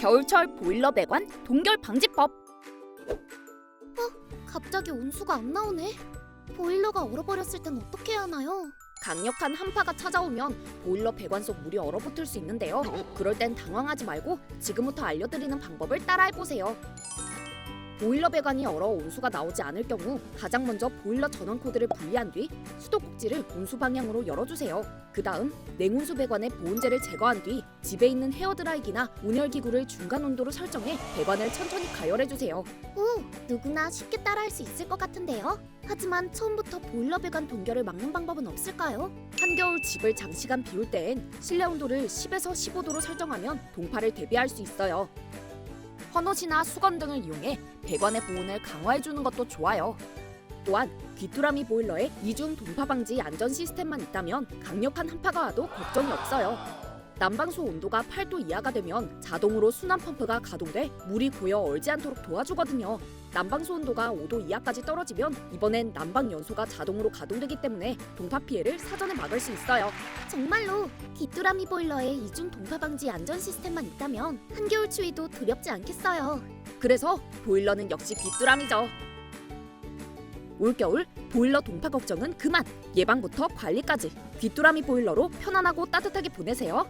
겨울철 보일러 배관 동결 방지법. 갑자기 온수가 안 나오네. 보일러가 얼어버렸을 땐 어떻게 해야 하나요? 강력한 한파가 찾아오면 보일러 배관 속 물이 얼어붙을 수 있는데요. 그럴 땐 당황하지 말고 지금부터 알려드리는 방법을 따라해 보세요. 보일러 배관이 얼어 온수가 나오지 않을 경우 가장 먼저 보일러 전원 코드를 분리한 뒤 수도 꼭지를 온수 방향으로 열어주세요. 그 다음 냉온수 배관의 보온재를 제거한 뒤 집에 있는 헤어드라이기나 온열기구를 중간 온도로 설정해 배관을 천천히 가열해주세요. 오, 누구나 쉽게 따라할 수 있을 것 같은데요. 하지만 처음부터 보일러 배관 동결을 막는 방법은 없을까요? 한겨울 집을 장시간 비울 때엔 실내 온도를 10에서 15도로 설정하면 동파를 대비할 수 있어요. 헌옷이나 수건 등을 이용해 배관의 보온을 강화해 주는 것도 좋아요. 또한 귀뚜라미 보일러에 이중 동파 방지 안전 시스템만 있다면 강력한 한파가 와도 걱정이 없어요. 난방수 온도가 8도 이하가 되면 자동으로 순환 펌프가 가동돼 물이 고여 얼지 않도록 도와주거든요. 난방수 온도가 5도 이하까지 떨어지면 이번엔 난방 연소가 자동으로 가동되기 때문에 동파 피해를 사전에 막을 수 있어요. 정말로 귀뚜라미 보일러에 이중 동파 방지 안전 시스템만 있다면 한겨울 추위도 두렵지 않겠어요. 그래서 보일러는 역시 귀뚜라미죠. 올겨울 보일러 동파 걱정은 그만. 예방부터 관리까지 귀뚜라미 보일러로 편안하고 따뜻하게 보내세요.